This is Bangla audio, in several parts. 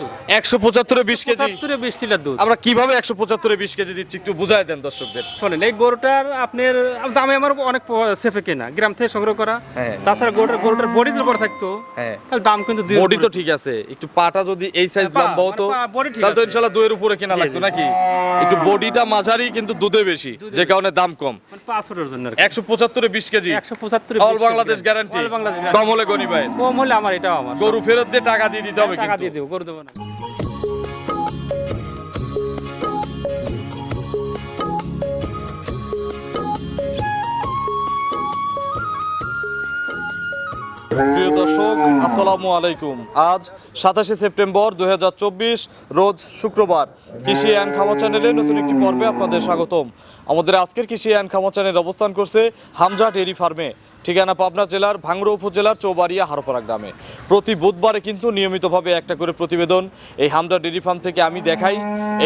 পঁচাত্তর। একশো পঁচাত্তরে বিশ কেজি। পঁচাত্তরে বিশ লিটার দুধ। আমরা কীভাবে একশো পঁচাত্তরে বিশ কেজি দিচ্ছি একটু বুঝাই দেন দর্শকদের। শোনেন এই গরুটার আপনার দামে আমার অনেক সেফে কেনা। গ্রাম থেকে সংগ্রহ করা। হ্যাঁ। তাছাড়া গরুটার গরুটার বডি থাকতো। হ্যাঁ। দাম কিন্তু বডি তো ঠিক আছে। একটু পাটা যদি এই সাইজ হ্যাঁ, লম্বা হতো মানে পা, body ঠিক তাহলে তো ইনশাল্লাহ দুয়ের উপরে কেনা লাগতো নাকি? একটু বডিটা মাঝারি কিন্তু দুধে বেশি যে কারণে দাম কম। মানে জন্য একশো পঁচাত্তরে বিশ কেজি। একশো পঁচাত্তর অল বাংলাদেশ গ্যারান্টি কম হলে গনি ভাই কম হলে আমার এটাও আমার। গরু ফেরত দিয়ে টাকা দিয়ে দিতে হবে টাকা দিয়ে দেবো গরু দেবো না। প্রিয় দর্শক আসসালামু আলাইকুম। আজ সাতাশে সেপ্টেম্বর দুই হাজার চব্বিশ রোজ শুক্রবার। কৃষি অ্যান্ড খামা চ্যানেলে নতুন একটি পর্বে আপনাদের স্বাগতম। আমাদের আজকের কৃষি অ্যান্ড খামা চ্যানেল অবস্থান করছে হামজা ডেয়ারি ফার্মে। ঠিকানা পাবনা জেলার ভাঙড়া উপজেলার চৌবাড়িয়া হারোপাড়া গ্রামে। প্রতি বুধবারে কিন্তু নিয়মিতভাবে একটা করে প্রতিবেদন এই হামজা ডেয়ারি ফার্ম থেকে আমি দেখাই।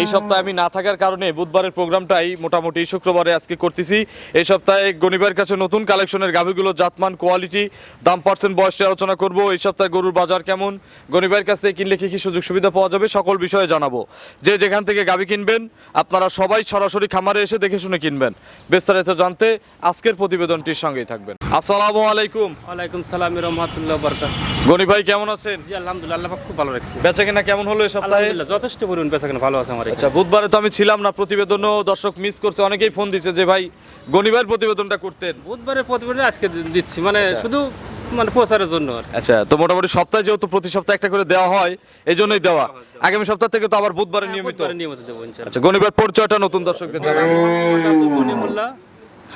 এই সপ্তাহে আমি না থাকার কারণে বুধবারের প্রোগ্রামটাই মোটামুটি শুক্রবারে আজকে করতেছি। এই সপ্তাহে গণিবের কাছে নতুন কালেকশনের গাভিগুলো, জাতমান, কোয়ালিটি, দাম পার্সেন্ট, বয়সটা আলোচনা করব। এই সপ্তাহে গরুর বাজার কেমন গণিবের কাছ কিনলে কি কি সুযোগ সুবিধা পাওয়া যাবে সকল বিষয়ে জানাব। যে যেখান থেকে গাভি কিনবেন, আপনারা সবাই সরাসরি খামারে এসে দেখে শুনে কিনবেন। বিস্তারিত জানতে আজকের প্রতিবেদনটির সঙ্গেই থাকবেন। আসসালামু আলাইকুম। ওয়ালাইকুম সালাম রহমতুল্লাহ বরকাত গনি ভাই কেমন আছেন? জি আলহামদুলিল্লাহ আল্লাহ খুব ভালো রাখছে। বেচা কেনা কেমন হলো এই সপ্তাহে? যথেষ্ট পরিমাণ বেচা কেনা ভালো আছে আমার আচ্ছা বুধবারে তো আমি ছিলাম না প্রতিবেদনও দর্শক মিস করছে অনেকেই ফোন দিছে যে ভাই গনিবার প্রতিবেদনটা করতেন। বুধবারের প্রতিবেদন আজকে দিচ্ছি মানে আচ্ছা। শুধু মানে প্রচারের জন্য আর আচ্ছা তো মোটামুটি সপ্তাহে যেহেতু প্রতি সপ্তাহে একটা করে দেওয়া হয় এই জন্যই দেওয়া আগামী সপ্তাহ থেকে তো আবার বুধবারে নিয়মিত। বুধবারে নিয়মিত দেবো আচ্ছা গণিবার পরিচয়টা নতুন দর্শকদের জানাব মোল্লা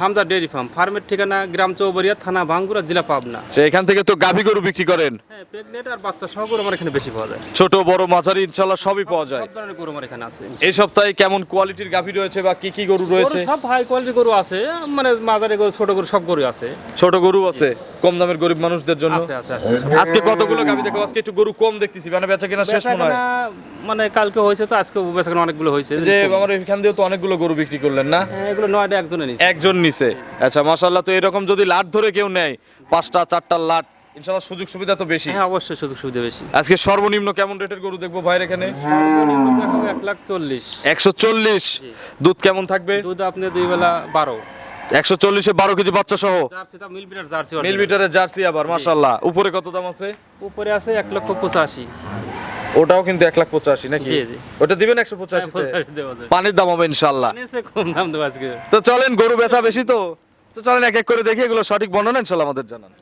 হামদা ডেয়ারি ফার্ম। ফার্মের ঠিকানা গ্রাম চৌবাড়িয়া থানা ভাঙ্গুরা জেলা পাবনা। এখান থেকে তো গাভী গরু বিক্রি করেন। হ্যাঁ প্রেগনেন্ট আর বাচ্চা সহ গরু আমার এখানে বেশি পাওয়া যায়। ছোট বড় মাঝারি ইনশাল্লাহ সবই পাওয়া যায়। সব ধরনের গরু আমার এখানে আছে এই সপ্তাহে কেমন কোয়ালিটির গাভী রয়েছে বা কি কি গরু গরু রয়েছে? সব হাই কোয়ালিটি গরু আছে মানে মাঝারি গরু ছোট গরু সব গরু আছে। ছোট গরু আছে কম দামের গরিব মানুষদের জন্য। আছে আছে আছে। আজকে কতগুলো গাভী দেখো? আজকে একটু গরু কম দেখতেছি মানে বেচা কিনা শেষ মনে হয়। মানে কালকে হয়েছে তো আজকে বেচাকেনা অনেকগুলো হয়েছে। যে আমার এখান দিয়েও তো অনেকগুলো গরু বিক্রি করলেন না? হ্যাঁ, এগুলো নয়টা একজনে নিচ্ছে একজন নিছে। আচ্ছা মাশাল্লাহ তো এরকম যদি লাট ধরে কেউ নেয় পাঁচটা চারটা লাট ইনশাল্লাহ সুযোগ সুবিধা তো বেশি। হ্যাঁ অবশ্যই সুযোগ সুবিধা বেশি। আজকে সর্বনিম্ন কেমন রেটের গরু দেখব ভাইয়ের এখানে? এক লাখ চল্লিশ। একশো চল্লিশ। দুধ কেমন থাকবে? দুধ আপনি দুই বেলা বারো। একশো চল্লিশে বারো কেজি বাচ্চা সহ? জার্সি মিল বিটার জার্সি আবার মাশাল্লাহ উপরে কত দাম আছে? উপরে আছে এক লক্ষ পঁচাশি। ওটাও কিন্তু এক লাখ পঁচাশি নাকি? জি, জি। ওটা দিবেন একশো পঁচাশি পঁচাশি পানির দাম হবে ইনশাল্লাহ কম দাম দেবো আজকে। তো চলেন গরু বেচা বেশি তো। তো চলেন এক এক করে দেখি এগুলো সঠিক বর্ণনা ইনশাল্লাহ আমাদের জানান।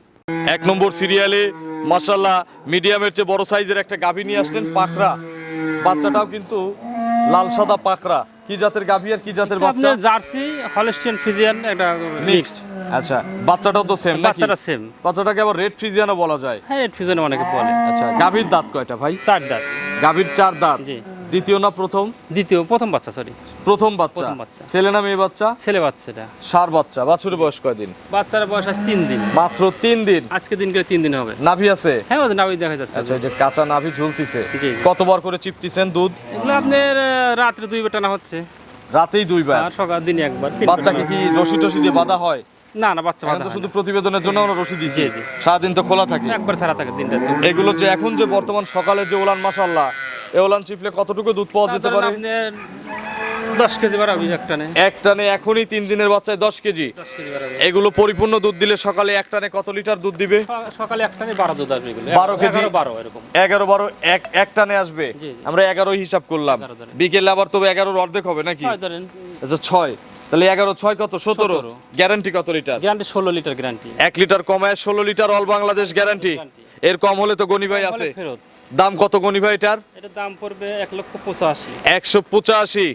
এক নম্বর সিরিয়ালে মাসাল্লাহ মিডিয়ামের চেয়ে বড় সাইজের একটা গাভী নিয়ে আসলেন পাকড়া। বাচ্চাটাও কিন্তু লাল সাদা পাকড়া। কি জাতের গাভী আর কি জাতের বাচ্চা? আপনার জার্সি হলস্টিয়ান ফিজিয়ান একটা মিক্স আচ্ছা বাচ্চাটাও তো সেম নাকি? বাচ্চাটা সেম বাচ্চাটাকে আবার রেড ফ্রিজিয়ানও বলা যায়। হ্যাঁ রেড ফিজিয়ান অনেকে বলে। আচ্ছা গাভীর দাঁত কয়টা ভাই? চার দাঁত। গাভীর চার দাঁত। জি। দ্বিতীয় না প্রথম? দ্বিতীয় প্রথম বাচ্চা সরি প্রথম বাচ্চা। ছেলে না মেয়ে বাচ্চা? ছেলে বাচ্চাটা। সার বাচ্চা। বাছুরের বয়স কয়দিন বাচ্চার বয়স আছে তিন দিন। মাত্র তিন দিন? আজকে দিন করে তিন দিন হবে। নাভি আছে? হ্যাঁ ওদের নামই দেখা যাচ্ছে। আচ্ছা এই যে কাঁচা নাভি ঝুলতিছে। কতবার করে চিপতিছেন দুধ? এগুলো আপনার রাত্রে দুই বেটা না হচ্ছে। রাতেই দুইবার? আর সকাল দিনে একবার বাচ্চাকে কি রশি টসি দিয়ে বাঁধা হয়? না। না বাচ্চা বাঁধা শুধু প্রতিবেদনের জন্য আমরা রশি দিয়েছি। সারাদিন তো খোলা থাকে। একবার ছাড়া থাকে দিনটা এগুলো যে এখন যে বর্তমান সকালে যে ওলান মাসাল্লাহ এ ওলান চিপলে কতটুকু দুধ পাওয়া যেতে পারে? দশ কেজি বাড়াবি এখনই তিন দিনের বাচ্চায় দশ কেজি। এগুলো পরিপূর্ণ দুধ দিলে সকালে কত লিটার দুধ দিবে? সকালে বারো দুধ আসবে এগুলো। 12 কেজি? বারো এরকম। এগারো বারো এক আসবে। আমরা এগারো হিসাব করলাম। বিকেলে আবার তবে এগারোর অর্ধেক হবে নাকি? আচ্ছা ছয়। তাহলে এগারো ছয় কত? সতেরো। গ্যারান্টি কত লিটার? গ্যারান্টি ষোলো লিটার গ্যারান্টি। এক লিটার কমায় ষোলো লিটার অল বাংলাদেশ গ্যারান্টি। এর কম হলে তো গনি ভাই আছে। দাম কত গনি ভাই এটার? এটার দাম পড়বে এক লক্ষ পঁচাশি। একশো পঁচাশি।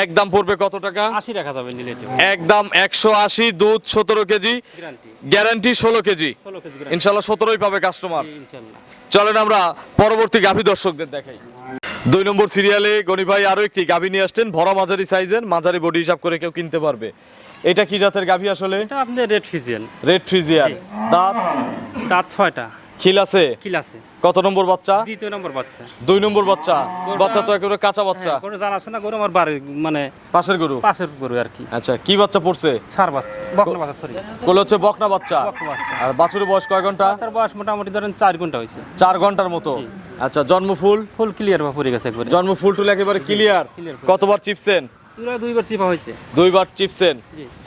এক দাম পড়বে কত টাকা? আশি রাখা যাবে নিলেটিভ একদম একশো আশি দুধ সতেরো কেজি। গ্যারান্টি। গ্যারান্টি ষোলো কেজি। ষোলো কেজি গ্যারান্টি। ইনশাল্লাহ সতেরোই পাবে কাস্টমার ইনশাল্লাহ। চলেন আমরা পরবর্তী গাভী দর্শকদের দেখাই। দুই নম্বর সিরিয়ালে গনি ভাই আরও একটি গাভী নিয়ে আসছেন ভরা মাঝারি সাইজের মাঝারি বডি হিসাব করে কেউ কিনতে পারবে। এটা কি জাতের গাভী আসলে? এটা রেড ফিজিয়ান রেড ফ্রিজিয়ার দাঁত? দাঁত ছয়টা। খিল আছে? কিল আছে। কত নম্বর বাচ্চা? দ্বিতীয় নম্বর বাচ্চা। দুই নম্বর বাচ্চা? বাচ্চা তো একেবারে কাঁচা বাচ্চা। হ্যাঁ, গরু জানাশোনা গরু আমার বাড়ি মানে পাশের গরু? পাশের গরু আর কি। আচ্ছা কি বাচ্চা পড়ছে? সার বাচ্চা বকনা বাচ্চা সরি কোলে হচ্ছে বকনা বাচ্চা। আর বাছুরের বয়স কয় ঘণ্টা? তার বয়স মোটামুটি ধরেন চার ঘণ্টা হয়েছে। চার ঘণ্টার মতো। আচ্ছা জন্মফুল ফুল? ফুল ক্লিয়ার বা পড়ে গেছে একবারে। জন্মফুল টুল একেবারে ক্লিয়ার কতবার চিপছেন? দুইবার দুইবার চিপা হয়েছে। দুইবার চিপছেন?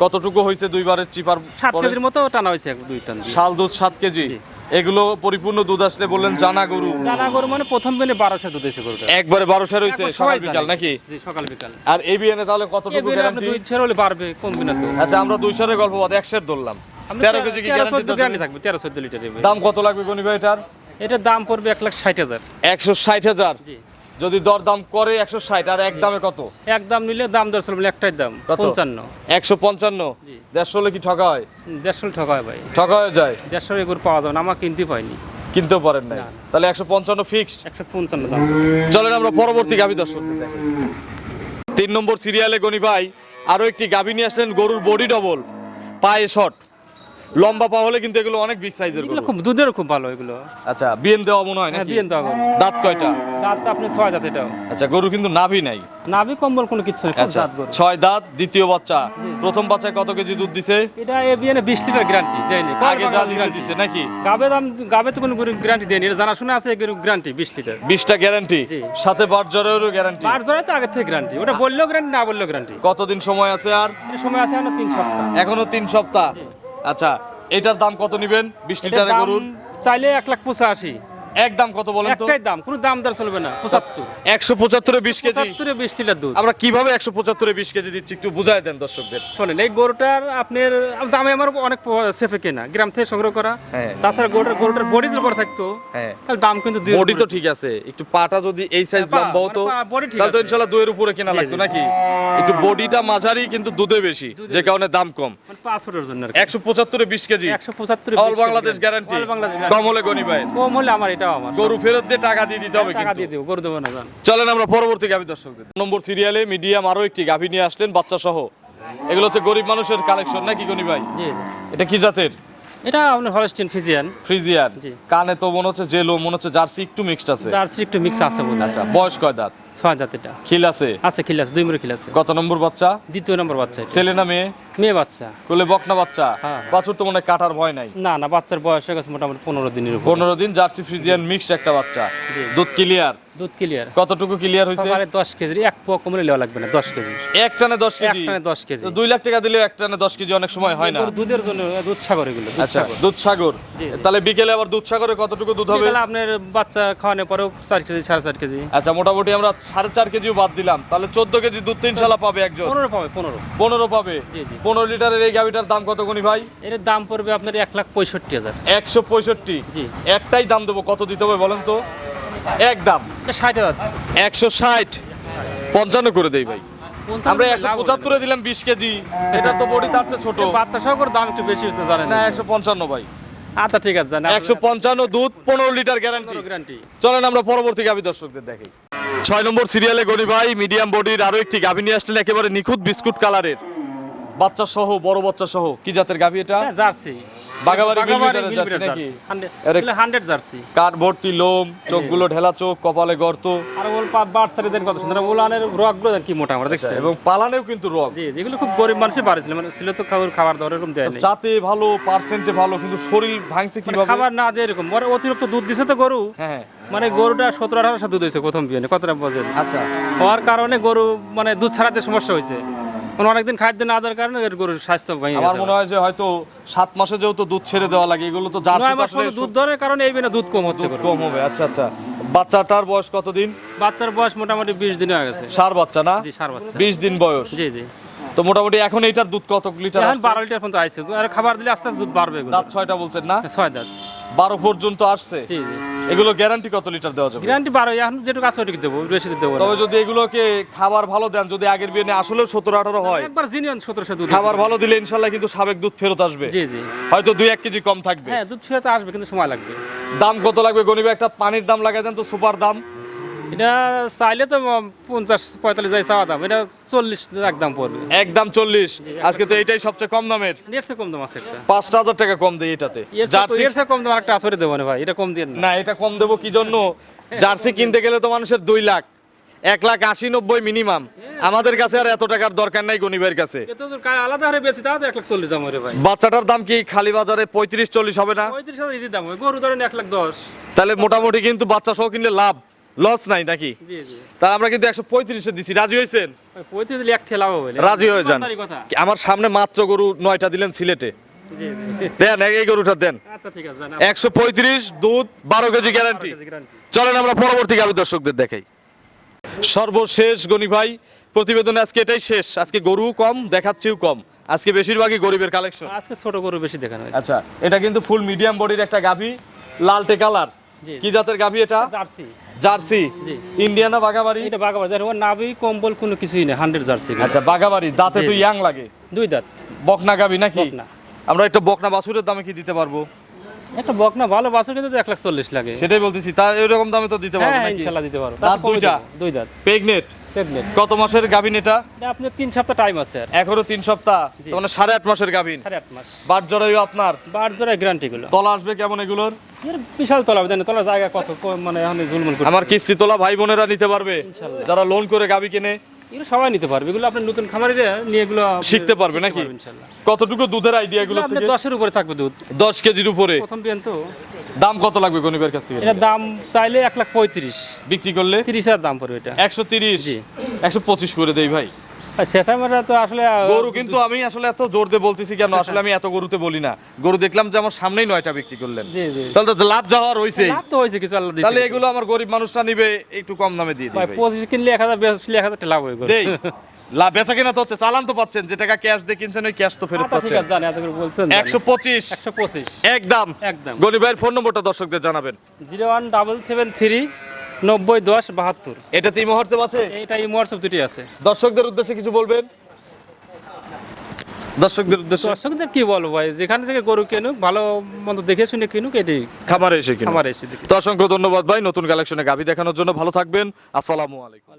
কতটুকু হয়েছে দুইবারের চিপার সাত কেজির মতো টানা হয়েছে দুই টান শাল দুধ সাত কেজি? এগুলো পরিপূর্ণ দুধ আসলে বললেন জানা গরু। জানা গরু মানে প্রথম দিনে বারোশো দুধ হয়েছে গরুটা। একবারে বারোশো রয়েছে সকাল বিকাল নাকি? সকাল বিকাল। আর এই বিয়ানে তাহলে কতটুকু এবারে গ্যারান্টি দুই ছেড়ে হলে বাড়বে কমবে না তো? আচ্ছা আমরা দুই সালের গল্প বাদ এক সের ধরলাম। তেরো কেজি গ্যারান্টি থাকবে তেরো চোদ্দ লিটার দাম কত লাগবে এটার? এটার দাম পড়বে এক লাখ ষাট হাজার। একশো ষাট হাজার? জি। যদি দর দাম করে একশো ষাট আর এক দামে কত? এক দাম নিলে দাম দশ বলে একটাই দাম? পঞ্চান্ন। একশো পঞ্চান্ন? দেড়শো হলে কি ঠকা হয়? দেড়শো টাকা হয় ভাই। ঠকা হয়ে যায়? দেড়শো এগুলো পাওয়া যাবে না আমার কিনতে পাইনি। কিনতেও পারেন নাই? না। তাহলে একশো পঞ্চান্ন ফিক্সড একশো পঞ্চান্ন দাম। চলেন আমরা পরবর্তী গাভী দর্শক তিন নম্বর সিরিয়ালে গনি ভাই আরও একটি গাভী নিয়ে আসলেন গরুর বডি ডবল পায়ে শট লম্বা পা হলে কিন্তু এগুলো অনেক বিগ সাইজের এগুলো খুব দুধেরও খুব ভালো এগুলো। আচ্ছা বিএন দেওয়া মনে হয় নাকি? বিয়েন দেওয়া দাঁত কয়টা? দাঁত তো আপনি ছয় দাঁত এটাও। আচ্ছা গরু কিন্তু নাভি নাই। নাভি কম্বল কোনো কিছু নেই আচ্ছা ছয় দাঁত দ্বিতীয় বাচ্চা। প্রথম বাচ্চায় কত কেজি দুধ দিছে? এটা এ বিয়ে বিশ লিটার গ্যারান্টি যায়নি আগে যা দিছে দিছে নাকি? গাবে দাম গাবে তো কোনো গ্যারান্টি দেয়নি। এটা জানাশোনা আছে গ্যারান্টি বিশ লিটার। বিশটা গ্যারান্টি সাথে বাট জ্বরেরও গ্যারান্টি পাঁচ জোড়ায় তো আগে থেকে গ্যারান্টি ওটা বললেও গ্যারান্টি না বললেও গ্যারান্টি কতদিন সময় আছে আর? সময় আছে এখন তিন সপ্তাহ। এখনও তিন সপ্তাহ। আচ্ছা এটার দাম কত নেবেন? বিশ লিটারের গরুর? চাইলে এক লাখ পঁচাশি। এক দাম কত বলেন তো? একটাই দাম কোনো দাম দর চলবে না পঁচাত্তর। একশো পঁচাত্তরে বিশ কেজি। পঁচাত্তরে বিশ লিটার দুধ। আমরা কীভাবে একশো পঁচাত্তরে বিশ কেজি দিচ্ছি একটু বুঝাই দেন দর্শকদের। শোনেন এই গরুটার আপনার দামে আমার অনেক সেফে কেনা গ্রাম থেকে সংগ্রহ করা। হ্যাঁ। তাছাড়া গরুটার গরুটার বডি যদি বড় থাকতো হ্যাঁ। তাহলে দাম কিন্তু দুই বডি তো ঠিক আছে একটু পাটা যদি এই সাইজ লম্বা হতো মানে তাহলে তো দুয়ের উপরে কেনা লাগতো নাকি? একটু বডিটা মাঝারি কিন্তু দুধে বেশি যে কারণে দাম কম। মানে পাঁচ ফুটের জন্য একশো পঁচাত্তরে বিশ কেজি। একশো পঁচাত্তর all Bangladesh guarantee all Bangladesh কম হলে গনি ভাই। কম হলে আমার এটাও আমার। গরু ফেরত দিয়ে টাকা দিয়ে দিতে হবে টাকা দিয়ে দেবো গরু দেবো না জান। চলেন আমরা পরবর্তী গাভী দর্শকদের নম্বর সিরিয়ালে মিডিয়াম আরও একটি গাভী নিয়ে আসলেন বাচ্চা সহ এগুলো হচ্ছে গরিব মানুষের কালেকশন নাকি গনি ভাই। এটা কি জাতের? এটা আপনার হলস্টিন ফিজিয়ান। ফ্রিজিয়ান। কানে তো মনে হচ্ছে জেলো মনে হচ্ছে জার্সি একটু মিক্সড আছে। জার্সি একটু মিক্স আছে বোধ আচ্ছা বয়স কয় দাঁত? ছয় জাত এটা। খিল আছে? আছে খিল আছে দুই মুড়ি খিল আছে। কত নম্বর বাচ্চা? দ্বিতীয় নম্বর বাচ্চা ছেলে না মেয়ে? মেয়ে বাচ্চা। কোলে বকনা বাচ্চা? হ্যাঁ। বাছুর তো মনে কাটার ভয় নাই। না না বাচ্চার বয়স হয়ে গেছে মোটামুটি পনেরো দিনের পনেরো দিন জার্সি ফ্রিজিয়ান মিক্সড একটা বাচ্চা। দুধ ক্লিয়ার দুধ ক্লিয়ার কতটুকু ক্লিয়ার হয়েছে সকালে দশ কেজি এক পোয়া কমলে নেওয়া লাগবে না দশ কেজি। এক টানে দশ এক টানে দশ কেজি। তো দুই লাখ টাকা দিলে এক টানে দশ কেজি অনেক সময় হয় না। দুধের জন্য দুধ সাগর এগুলো আচ্ছা। দুধ সাগর। তাহলে বিকেলে আবার দুধ সাগরে কতটুকু দুধ হবে? বিকালে আপনার বাচ্চা খাওয়ানোর পরেও চার কেজি সাড়ে চার কেজি। আচ্ছা মোটামুটি আমরা সাড়ে চার কেজিও বাদ দিলাম। তাহলে চোদ্দ কেজি দুধ তো ইনশাল্লাহ পাবে একজন। পনেরো পাবে পনেরো। পনেরো পাবে। জি, জি। পনেরো লিটারের এই গাভিটার দাম কত গুনি ভাই? এর দাম পড়বে আপনার এক লাখ পঁয়ষট্টি হাজার। একশো পঁয়ষট্টি। জি। একটাই দাম দেবো কত দিতে হবে বলেন তো? এক দাম এটা ষাট হাজার। একশো ষাট। পঞ্চান্ন করে দেই ভাই। আমরা একশো পঁচাত্তরে দিলাম বিশ কেজি। এটা তো বডি তার চেয়ে ছোট। বাচ্চা সহকারে দাম একটু বেশি হতে জানেন। না একশো পঞ্চান্ন ভাই। আচ্ছা ঠিক আছে জানেন। একশো পঞ্চান্ন দুধ পনেরো লিটার গ্যারান্টি গ্যারান্টি চলেন আমরা পরবর্তী গাভী দর্শকদের দেখি ছয় নম্বর সিরিয়ালে গনি ভাই মিডিয়াম বডির আরও একটি গাভী নিয়ে আসলেন একেবারে নিখুঁত বিস্কুট কালারের বাচ্চা সহ বড় বাচ্চা সহ কি জাতের গাভী এটা? জার্সি। বাগাবাড়ি জার্সি নাকি? জার্সি আরে- হান্ড্রেড জার্সি। কাঠ ভর্তি লোম চোখগুলো ঢেলা চোখ কপালে গর্ত। আর ওল বাচ্চারি দেন কত সুন্দর। ওলানের রোগগুলো দেন কি মোটা আমরা দেখছি এবং পালানেও কিন্তু রোগ। জি যেগুলো খুব গরিব মানুষের বাড়ি ছিল। মানে ছিল তো খাবার খাবার দাবার এরকম দেয়। চাতে ভালো পার্সেন্টে ভালো কিন্তু শরীর ভাঙছে মানে কীভাবে? খাবার না দেয় এরকম। মানে অতিরিক্ত দুধ দিছে তো গরু। হ্যাঁ মানে গরুটা সতেরো আঠারোশো দুধ হয়েছে প্রথম বিয়ে। কতটা বোঝেন? আচ্ছা। হওয়ার কারণে গরু মানে দুধ ছাড়াতে সমস্যা হয়েছে। অনেকদিন খাদ্য না দেওয়ার কারণে গরুর স্বাস্থ্য ভেঙে আমার মনে হয় যে হয়তো সাত মাসে যেহেতু দুধ ছেড়ে দেওয়া লাগে এগুলো তো জার্সি আসলে দুধ ধরার কারণে এই বিনা দুধ কম হচ্ছে কম হবে আচ্ছা আচ্ছা। বাচ্চাটার বয়স কতদিন? বাচ্চার বয়স মোটামুটি বিশ দিন হয়ে গেছে। সার বাচ্চা না? জি সার বাচ্চা। বিশ দিন বয়স। জি জি। তো মোটামুটি এখন এইটার দুধ কত লিটার এখন আসছে? বারো লিটার পর্যন্ত আইছে। আর খাবার দিলে আস্তে আস্তে দুধ বাড়বে দাঁত ছয়টা বলছেন না? ছয় দাঁত। বারো পর্যন্ত আসছে? জি জি। এগুলো গ্যারান্টি কত লিটার দেওয়া যাবে? গ্যারান্টি বারো এখন যেটুকু আছে ওইটুকু দেবো বেশি দিতে দেবো তবে যদি এগুলোকে খাবার ভালো দেন যদি আগের বিয়ে আসলে সতেরো আঠারো হয়। একবার জিনিয়ন সতেরোশো দুধ। খাবার ভালো দিলে ইনশাল্লাহ কিন্তু সাবেক দুধ ফেরত আসবে। জি জি। হয়তো দুই এক কেজি কম থাকবে। হ্যাঁ দুধ ফেরত আসবে কিন্তু সময় লাগবে। দাম কত লাগবে গনিবে একটা পানির দাম লাগাই দেন তো সুপার দাম। এটা চাইলে তো পঞ্চাশ পঁয়তাল্লিশ যায় চাওয়া দাম। এটা চল্লিশ একদম পড়বে। একদম চল্লিশ। আজকে তো এটাই সবচেয়ে কম দামের। এর কম দাম আছে একটা। পাঁচটা হাজার টাকা কম দেয় এটাতে। জার্সি এর কম দাম একটা আসরে দেবো না ভাই এটা কম দিয়ে না। এটা কম দেবো কি জন্য? জার্সি কিনতে গেলে তো মানুষের দুই লাখ। এক লাখ আশি নব্বই মিনিমাম। আমাদের কাছে আর এত টাকার দরকার নাই গনিবের কাছে। আলাদা হারে বেশি তাও এক লাখ চল্লিশ দাম ভাই। বাচ্চাটার দাম কি খালি বাজারে পঁয়ত্রিশ চল্লিশ হবে না? পঁয়ত্রিশ হাজার দাম হবে গরু ধরেন এক লাখ দশ। তাহলে মোটামুটি কিন্তু বাচ্চা সহ কিনলে লাভ। লস নাই নাকি? তা আমরা কিন্তু একশো পঁয়ত্রিশে দিছি। রাজি হয়েছেন? রাজি হয়ে যান। আমার সামনে মাত্র গরু নয়টা দিলেন সিলেটে। দেন এই গরুটা দেন। আচ্ছা একশো পঁয়ত্রিশ দুধ বারো কেজি গ্যারান্টি চলেন আমরা পরবর্তী গাভী দর্শকদের দেখাই। সর্বশেষ গনি ভাই প্রতিবেদনে আজকে এটাই শেষ। আজকে গরু কম দেখাচ্ছেও কম। আজকে বেশিরভাগই গরিবের কালেকশন আজকে ছোট গরু বেশি দেখানো হয়েছে। আচ্ছা এটা কিন্তু ফুল মিডিয়াম বডির একটা গাভী লালটে কালার কি জাতের গাভী এটা? জার্সি। জার্সি। ইন্ডিয়ানা বাগাবাড়ি এটা বাগাবাড়ি দেখো নাভি কম্বল কোনো কিছুই নেই হান্ড্রেড জার্সি আচ্ছা বাগাবাড়ি দাঁতে তো ইয়াং লাগে। দুই দাঁত। বকনা গাবি নাকি। আমরা একটা বকনা বাছুরের দামে কি দিতে পারব? একটা বকনা ভালো বাছুর কিন্তু এক লাখ চল্লিশ লাগে। সেটাই বলতেছি তা এরকম দামে তো দিতে পারব হ্যাঁ নাকি? ইনশাল্লাহ দিতে পারব। দুইটা? দুই দাঁত। প্রেগনেট প্রেগনেন্ট কত মাসের গাভিন এটা? আপনার তিন সপ্তাহ টাইম আছে এখনও তিন সপ্তাহ? মানে সাড়ে আট মাসের গাভিন? সাড়ে আট মাস। বাট জরায়ু আপনার? বার জোড়ায় গ্যারান্টি গুলো। তলা আসবে কেমন এগুলোর? বিশাল তলা দেন তলার জায়গা কত মানে এখন ঝুলমুল আমার কিস্তি তোলা ভাই বোনেরা নিতে পারবে। যারা লোন করে গাভি কেনে। এগুলো সবাই নিতে পারবে। এগুলো আপনার নতুন খামারিরা নিয়ে এগুলো শিখতে পারবে নাকি? কতটুকু দুধের আইডিয়া এগুলো দশের উপরে থাকবে দুধ। দশ কেজির উপরে। প্রথম বিয়ান তো। দাম কত লাগবে গনিবের কাছ থেকে? এটার দাম চাইলে এক লাখ পঁয়ত্রিশ। বিক্রি করলে? তিরিশ হাজার দাম পড়বে এটা। একশো তিরিশ? জি। একশো পঁচিশ করে দেই ভাই। সেটা আমরা তো আসলে গরু কিন্তু আমি আসলে এত জোর দিয়ে বলতেছি কেন? আসলে আমি এত গরুতে বলি না। গরু দেখলাম যে আমার সামনেই নয়টা বিক্রি করলেন। তাহলে তো লাভ যাওয়া রয়েছে লাভ তো হয়েছে কিছু আল্লাহ তাহলে এগুলো আমার গরিব মানুষটা নিবে একটু কম দামে দিয়ে ভাই। পঁচিশ কিনলে এক হাজার বেচলে এক হাজার লাভ হয়ে গেল। লাভ বেচা কিনা তো হচ্ছে চালান তো পাচ্ছেন যে টাকা ক্যাশ দিয়ে কিনছেন ওই ক্যাশ তো ফেরত আচ্ছা, ঠিক পাচ্ছেন। আছে জানি এত করে বলছেন একশো পঁচিশ। একশো পঁচিশ। একদম। একদম। গনি ভাইয়ের ফোন নম্বরটা দর্শকদের জানাবেন। Zero one double seven three নব্বই দশ বাহাত্তর। এটা আছে? হোয়াটসঅ্যাপ দুটি আছে। দর্শকদের উদ্দেশ্যে কিছু বলবেন? দর্শকদের উদ্দেশ্যে? দর্শকদের কি বলব ভাই? যেখানে থেকে গরু কিনুক ভালো মন্দ দেখে শুনে কিনুক এটাই। খামারে এসে কিনুন আমার এসে দেখি। তো অসংখ্য ধন্যবাদ ভাই নতুন কালেকশনে গাভি দেখানোর জন্য ভালো থাকবেন। আসসালামু আলাইকুম।